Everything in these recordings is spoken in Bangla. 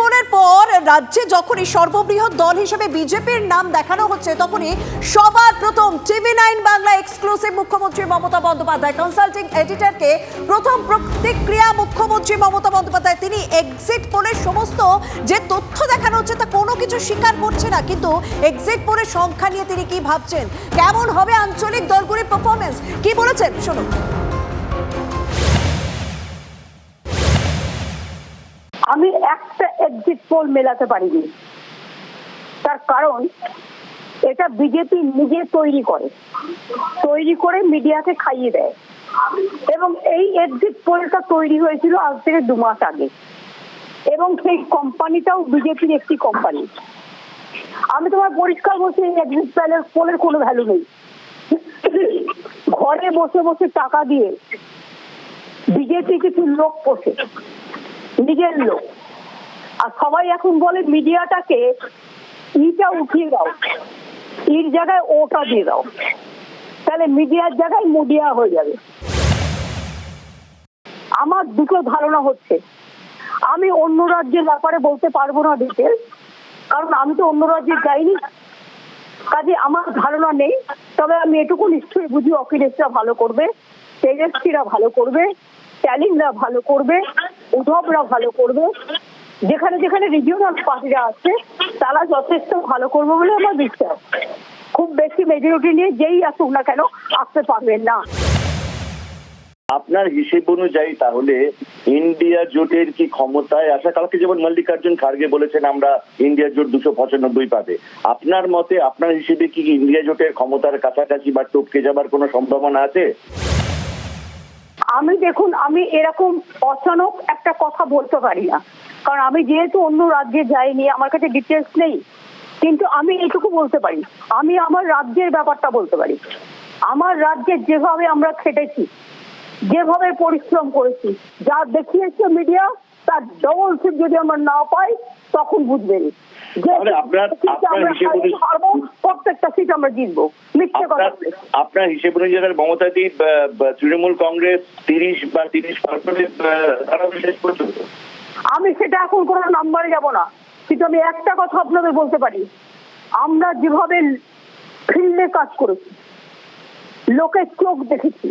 এক্সিট পর রাজ্যে যখনই সর্ববৃহৎ দল হিসেবে বিজেপির নাম দেখানো হচ্ছে, তখনই সবার প্রথম টিভি নাইন বাংলা এক্সক্লুসিভ মুখ্যমন্ত্রী মমতা বন্দ্যোপাধ্যায় কনসাল্টিং এডিটরকে প্রথম প্রতিক্রিয়া মুখ্যমন্ত্রী মমতা বন্দ্যোপাধ্যায়, তিনি এক্সিট পোলের সমস্ত যে তথ্য দেখানো হচ্ছে তা কোনো কিছু স্বীকার করছে না, কিন্তু এক্সিট পোলের সংখ্যা নিয়ে তিনি কি ভাবছেন? কেমন হবে আঞ্চলিক দলগুলির পারফরমেন্স কি বলেছেন? শুনুন। আমি একটা এক্সিট পোল মেলাতে পারিনি। তার কারণ, এটা বিজেপি নিজে তৈরি করে। তৈরি করে মিডিয়াকে খাইয়ে দেয়। এবং এই এক্সিট পোলটা তৈরি হয়েছিল আজ থেকে দু মাস আগে। এবং সেই কোম্পানিটাও বিজেপির একটি কোম্পানি আমি তোমার পরিষ্কার বলছি, এই এক্সিট পোলের পোলের কোনো ভ্যালু নেই। ঘরে বসে বসে টাকা দিয়ে বিজেপি কিছু লোক পোষে। নিজের লোক। আর সবাই এখন বলে মিডিয়াটাকে ইটা উঠিয়ে দাও। ইর জায়গায় ওটা দিয়ে দাও। তাহলে মিডিয়ার জায়গায় মুডিয়া হয়ে যাবে। আমার দুটো ধারণা হচ্ছে। আমি অন্য রাজ্যের ব্যাপারে বলতে পারব না ডিটেল কারণ আমি তো অন্য রাজ্যে যাইনি। কাজে আমার ধারণা নেই। তবে আমি এটুকু নিশ্চয়ই বুঝি অখিলেশরা ভালো করবে, তেজস্বীরা ভালো করবে, স্ট্যালিনরা ভালো করবে। উদ্ধবরা ভালো করবে। যেখানে যেখানে রিজিওনাল পার্টিরা আছে, তারা যথেষ্ট ভালো করবে বলে আমার বিশ্বাস। খুব বেশি মেজরিটি নিয়ে যেই আসুক না কেন, আসতে পারবেন না। আপনার হিসেব অনুযায়ী তাহলে ইন্ডিয়া জোটের কি ক্ষমতায় আসা, কালকে যেমন মল্লিকার্জুন খার্গে বলেছেন, আমরা ইন্ডিয়া জোট দুশো পঁচানব্বই পাবে। আপনার মতে, আপনার হিসেবে কি ইন্ডিয়া জোটের ক্ষমতার কাছাকাছি বা টপকে যাবার কোনো সম্ভাবনা আছে? আমি দেখুন, আমি এরকম অচানক একটা কথা বলতে পারি না। কারণ আমি যেহেতু অন্য রাজ্যে যাইনি, আমার কাছে ডিটেলস নেই। কিন্তু আমি এইটুকু বলতে পারি, আমি আমার রাজ্যের ব্যাপারটা বলতে পারি। আমার রাজ্যে যেভাবে আমরা খেটেছি, যেভাবে পরিশ্রম করেছি, যা দেখিয়েছে মিডিয়া তার ডবল সিট যদি আমরা না পাই তখন বুঝবেন। প্রত্যেকটা সিট আমরা জিতবো। মিথ্যে কথা আপনার হিসেব অনুযায়ী মমতাদি তৃণমূল কংগ্রেস তিরিশ বা তিরিশ পার্সেন্টে শেষ পর্যন্ত আমি সেটা এখন কোনো নাম্বারে যাব না। কিন্তু আমি একটা কথা আপনাদের বলতে পারি। আমরা যেভাবে ফিল্ডে কাজ করেছি লোকের চোখ দেখেছি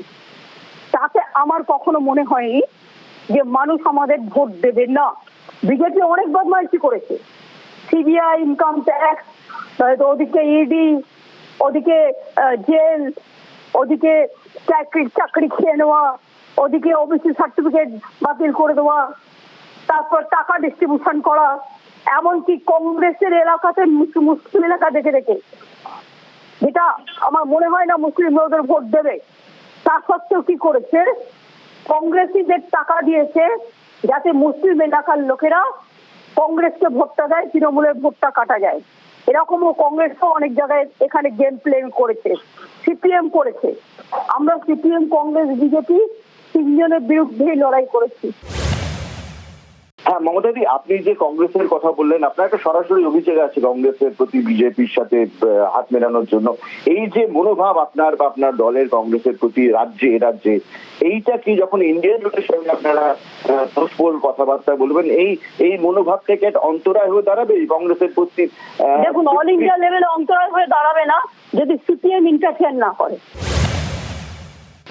তাতে আমার কখনো মনে হয়নি যে মানুষ আমাদের ভোট দেবে না। বিজেপি অনেক বদমাইশি করেছে। সিবিআই ইনকাম ট্যাক্স ওদিকে ইডি ওদিকে জেল ওদিকে চাকরি চাকরি খেয়ে নেওয়া, ওদিকে ওবিসি সার্টিফিকেট বাতিল করে দেওয়া, তারপর টাকা ডিস্ট্রিবিউশন করা, এমনকি কংগ্রেসের এলাকাতে মুস- মুসলিম এলাকা দেখে দেখে। যেটা আমার মনে হয় না মুসলিম লোকদের ভোট দেবে। তা সত্ত্বেও কি করেছে? কংগ্রেসিদের টাকা দিয়েছে যাতে মুসলিম এলাকার লোকেরা কংগ্রেসকে ভোটটা দেয়, তৃণমূলের ভোটটা কাটা যায়। এরকমও কংগ্রেসও অনেক জায়গায় এখানে গেম প্লেন করেছে সিপিএম করেছে। আমরা সিপিএম কংগ্রেস বিজেপি তিনজনের বিরুদ্ধেই লড়াই করেছি। মমতাদি আপনি যে কংগ্রেসের কথা বললেন আপনার একটা সরাসরি অভিযোগ আছে কংগ্রেসের প্রতি বিজেপির সাথে হাত মেলানোর জন্য। এই যে মনোভাব আপনার বা আপনার দলের কংগ্রেসের প্রতি রাজ্যে রাজ্যে এইটা কি যখন ইন্ডিয়ান লোকের সঙ্গে আপনারা কথাবার্তা বলবেন এই এই মনোভাব থেকে একটা অন্তরায় হয়ে দাঁড়াবে? এই কংগ্রেসের প্রতি দেখুন অল ইন্ডিয়া লেভেলে অন্তরায় হয়ে দাঁড়াবে না যদি সিপিএম ইন্টারফেয়ার না করে।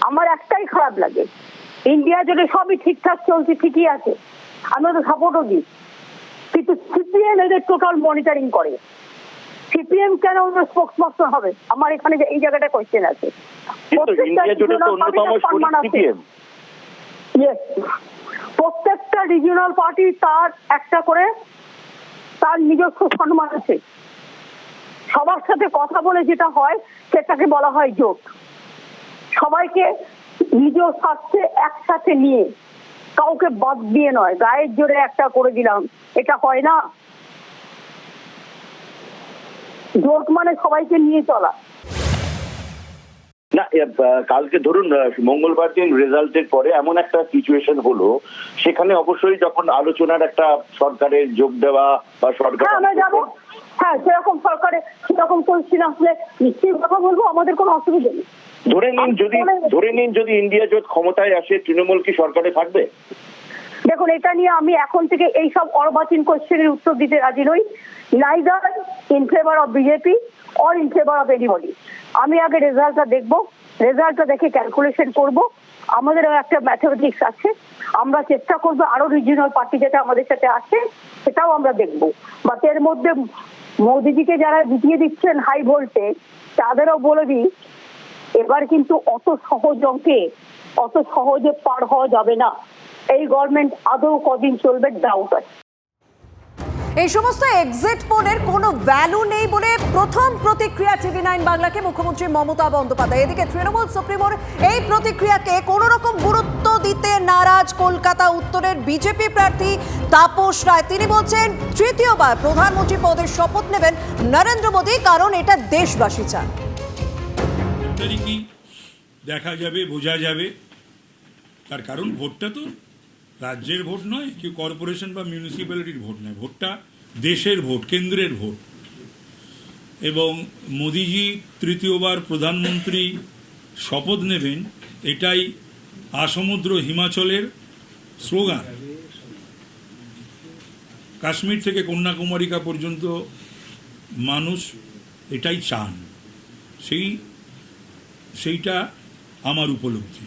আমার একটাই খারাপ লাগে ইন্ডিয়া জুড়ে সবই ঠিকঠাক চলছে ঠিকই আছে আমরা তো সাপোর্টও দিই। কিন্তু সিপিএম এদের টোটাল মনিটরিং করে সিপিএম কেন ওদের স্পোক্স পার্সন হবে? আমার এখানে যে এই জায়গাটা কোয়েশ্চেন আছে. প্রত্যেকটা রিজিওনাল পার্টি তার একটা করে তার নিজস্ব সম্মান আছে। সবার সাথে কথা বলে যেটা হয় সেটাকে বলা হয় জোট। সবাইকে নিজ স্বার্থে একসাথে নিয়ে কাউকে বাদ দিয়ে নয় গায়ের জোরে একটা করে দিলাম। এটা হয় না। জোট মানে সবাইকে নিয়ে চলা। না কালকে ধরুন মঙ্গলবার দিন রেজাল্টের পরে এমন একটা সিচুয়েশন হলো সেখানে অবশ্যই যখন আলোচনার একটা সরকারের যোগ দেওয়া বা সরকার হ্যাঁ আমরা যাব। হ্যাঁ সেরকম সরকারে সেরকম পরিস্থিতি আসলে নিশ্চয়ই কথা বলব আমাদের কোনো অসুবিধা নেই। ধরে নিন যদি ধরে নিন যদি ইন্ডিয়া জোট ক্ষমতায় আসে তৃণমূল কি সরকারে থাকবে? দেখুন এটা নিয়ে আমি এখন থেকে এই সব অর্বাচীন কোশ্চেনের উত্তর দিতে রাজি নই। Neither in favour of BJP or in favour of anybody আমি আগে রেজাল্টটা দেখব। রেজাল্টটা দেখে ক্যালকুলেশন করব। আমাদেরও একটা ম্যাথমেটিক্স আছে। আমরা চেষ্টা করব আরও রিজিওনাল পার্টি যেটা আমাদের সাথে আছে সেটাও আমরা দেখব। বাট এর মধ্যে মোদিজিকে যারা জিতিয়ে দিচ্ছেন হাই ভোল্টে তাদেরও বলে দিই এবার কিন্তু অত সহজ অঙ্কে, অত সহজে পার হওয়া যাবে না। এই গভর্নমেন্ট আদৌ কদিন চলবে ডাউট আছে। এই সমস্ত এক্সিট পোলের কোনো ভ্যালু নেই বলে প্রথম প্রতিক্রিয়া টিভি নাইন বাংলাকে মুখ্যমন্ত্রী মমতা বন্দ্যোপাধ্যায়। এদিকে তৃণমূল সুপ্রিমোর এই প্রতিক্রিয়াকে কোনো রকম গুরুত্ব দিতে নারাজ কলকাতা উত্তরের বিজেপি প্রার্থী তাপস রায়। তিনি বলছেন, তৃতীয়বার প্রধানমন্ত্রী পদের শপথ নেবেন নরেন্দ্র মোদী, কারণ এটা দেশবাসী চান তারিখই দেখা যাবে, বোঝা যাবে। তার কারণ ভোটটা তো রাজ্যের ভোট নয় কি কর্পোরেশন বা মিউনিসিপ্যালিটির ভোট নয়। ভোটটা দেশের ভোট, কেন্দ্রের ভোট। এবং মোদিজি তৃতীয়বার প্রধানমন্ত্রী শপথ নেবেন, এটাই আসমুদ্র হিমাচলের স্লোগান। কাশ্মীর থেকে কন্যাকুমারিকা পর্যন্ত মানুষ এটাই চান। সেই সেইটা আমার উপলব্ধি।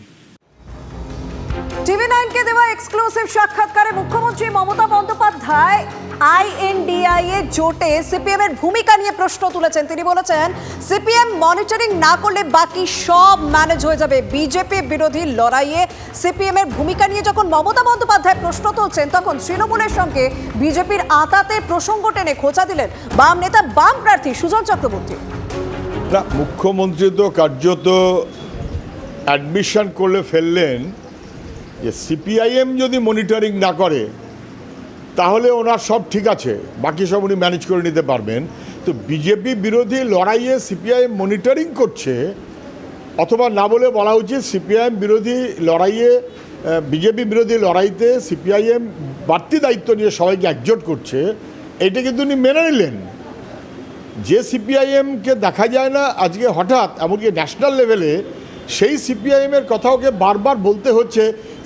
টিভি নাইনকে দেওয়া এক্সক্লুসিভ সাক্ষাৎকারে মুখ্যমন্ত্রী মমতা বন্দ্যোপাধ্যায় আইএনডিআই এর জোটে সিপিএম এর ভূমিকা নিয়ে প্রশ্ন তুলেছেন। তিনি বলেছেন সিপিএম মনিটরিং না করলে বাকি সব ম্যানেজ হয়ে যাবে। বিজেপি বিরোধী লড়াইয়ে সিপিএম এর ভূমিকা নিয়ে যখন মমতা বন্দ্যোপাধ্যায় প্রশ্ন তুলছেন, তখন তৃণমূলের সঙ্গে বিজেপির আতাতে প্রসঙ্গ টেনে খোঁচা দিলেন বাম নেতা, বাম প্রার্থী সুজন চক্রবর্তী। না মুখ্যমন্ত্রী তো কার্যত অ্যাডমিশন করলে ফেললেন যে সিপিআইএম যদি মনিটরিং না করে, তাহলে ওনার সব ঠিক আছে, বাকি সব উনি ম্যানেজ করে নিতে পারবেন। তো বিজেপি বিরোধী লড়াইয়ে সিপিআইএম মনিটরিং করছে, অথবা না বলে বলা উচিত সিপিআইএম বিরোধী লড়াইয়ে বিজেপি বিরোধী লড়াইতে সিপিআইএম বাড়তি দায়িত্ব নিয়ে সবাইকে একজোট করছে এটা কিন্তু উনি মেনে নিলেন। যে সিপিআইএমকে দেখা যায় না, আজকে হঠাৎ এমনকি ন্যাশনাল লেভেলে সেই সিপিআইএমের কথা ওকে বারবার বলতে হচ্ছে।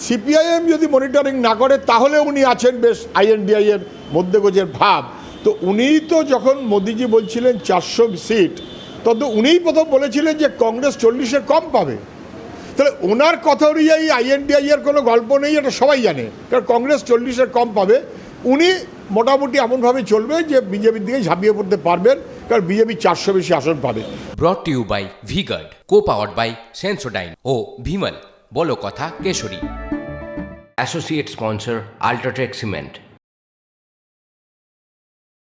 সিপিআইএম যদি মনিটরিং না করে, তাহলে উনি আছেন বেশ আইএনডিআই এর মধ্যগোজের ভাব। তো উনিই তো যখন মোদিজি বলছিলেন চারশো সিট তত উনিই প্রথম বলেছিলেন যে কংগ্রেস চল্লিশের কম পাবে। তাহলে ওনার কথা অনুযায়ী আইএনডিআই এর কোনো গল্প নেই, এটা সবাই জানে। কারণ কংগ্রেস চল্লিশের কম পাবে। উনি মোটামুটি এমনভাবে চলবে যে বিজেপির দিকে ঝাঁপিয়ে পড়তে পারবেন কারণ বিজেপি চারশো বেশি আসন পাবে। Brought you by V Guard co power by Sensodyne ও ভিমল বলো কথা Kesari. Associate sponsor UltraTech cement